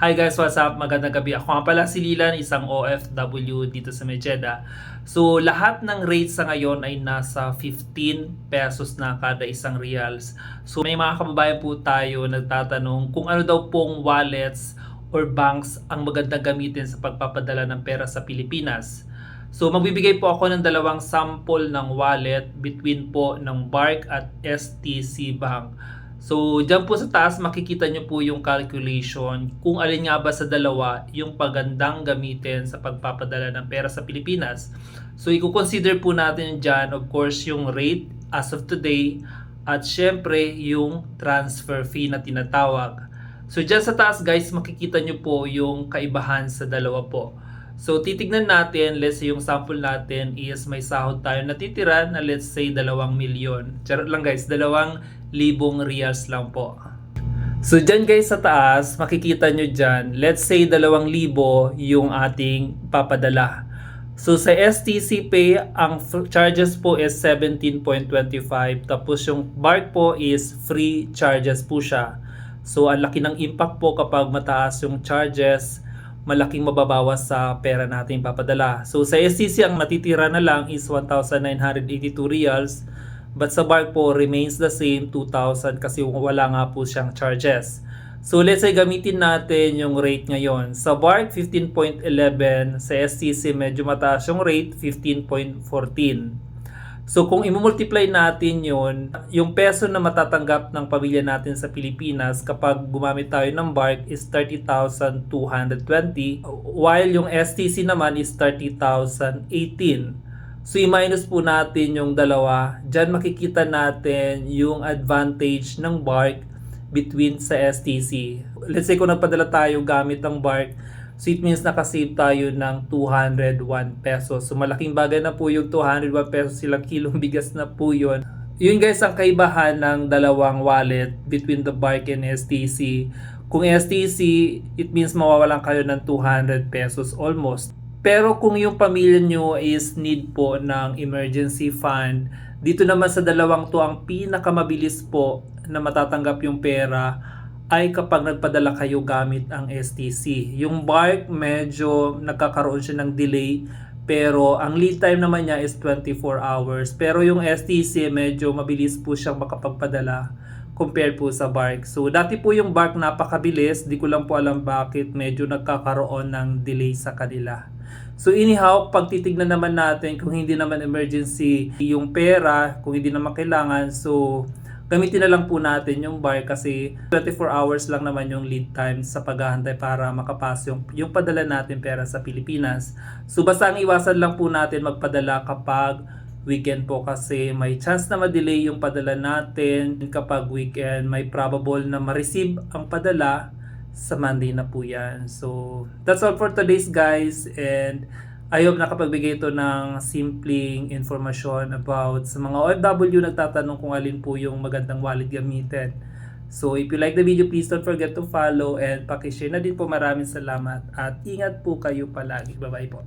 Hi guys, what's up? Magandang gabi. Ako nga pala si Lilan, isang OFW dito sa Medjeda. So, lahat ng rates sa ngayon ay nasa 15 pesos na kada isang reals. So, may mga kababayan po tayo nagtatanong kung ano daw pong wallets or banks ang magandang gamitin sa pagpapadala ng pera sa Pilipinas. So, magbibigay po ako ng dalawang sample ng wallet between po ng BARC at STC Bank. So, dyan po sa taas makikita nyo po yung calculation kung alin nga ba sa dalawa yung pagandang gamitin sa pagpapadala ng pera sa Pilipinas. So, i-consider po natin dyan, of course, yung rate as of today at syempre yung transfer fee na tinatawag. So, dyan sa taas guys, makikita nyo po yung kaibahan sa dalawa po. So, titignan natin, let's say yung sample natin is may sahod tayo natitira na let's say dalawang milyon. Charot lang guys, dalawang libong reals lang po. So, dyan guys sa taas, makikita nyo dyan, let's say dalawang libo yung ating papadala. So, sa STC Pay, ang charges po is 17.25. Tapos yung BARC po is free charges po siya. So, ang laki ng impact po kapag mataas yung charges, malaking mababawas sa pera natin papadala. So sa SCC ang natitira na lang is 1,982 reals but sa BARC po remains the same 2,000 kasi wala nga po siyang charges. So let's say gamitin natin yung rate ngayon. Sa BARC 15.11, sa SCC medyo mataas yung rate 15.14. So kung i-multiply natin yon, yung peso na matatanggap ng pamilya natin sa Pilipinas kapag gumamit tayo ng BARC is 30,220 while yung STC naman is 30,018. So i-minus po natin yung dalawa. Diyan makikita natin yung advantage ng BARC between sa STC. Let's say kung nagpadala tayo gamit ng BARC, So it means nakasave tayo ng 201 pesos. So malaking bagay na po yung 201 pesos silang kilong bigas na po yun. Yun guys ang kaibahan ng dalawang wallet between the BARC and STC. Kung STC, it means mawawalan kayo ng 200 pesos almost. Pero kung yung pamilya nyo is need po ng emergency fund, dito naman sa dalawang to ang pinakamabilis po na matatanggap yung pera ay kapag nagpadala kayo gamit ang STC. Yung BARC medyo nagkakaroon siya ng delay pero ang lead time naman niya is 24 hours. Pero yung STC medyo mabilis po siyang makapagpadala compared po sa BARC. So dati po yung BARC napakabilis, di ko lang po alam bakit medyo nagkakaroon ng delay sa kanila. So anyhow, pag titignan naman natin kung hindi naman emergency yung pera, kung hindi naman kailangan, so gamitin na lang po natin yung bar kasi 24 hours lang naman yung lead time sa paghahantay para makapas yung, yung padala natin pera sa Pilipinas. So basta ang iwasan lang po natin magpadala kapag weekend po kasi may chance na ma-delay yung padala natin kapag weekend may probable na ma-receive ang padala sa Monday na po yan. So that's all for today's guys and Hope nakapagbigay ito ng simpleng informasyon about sa mga OFW nagtatanong kung alin po yung magandang wallet gamitin. So if you like the video, please don't forget to follow and pakishare na din po. Maraming salamat at ingat po kayo palagi. Bye-bye po.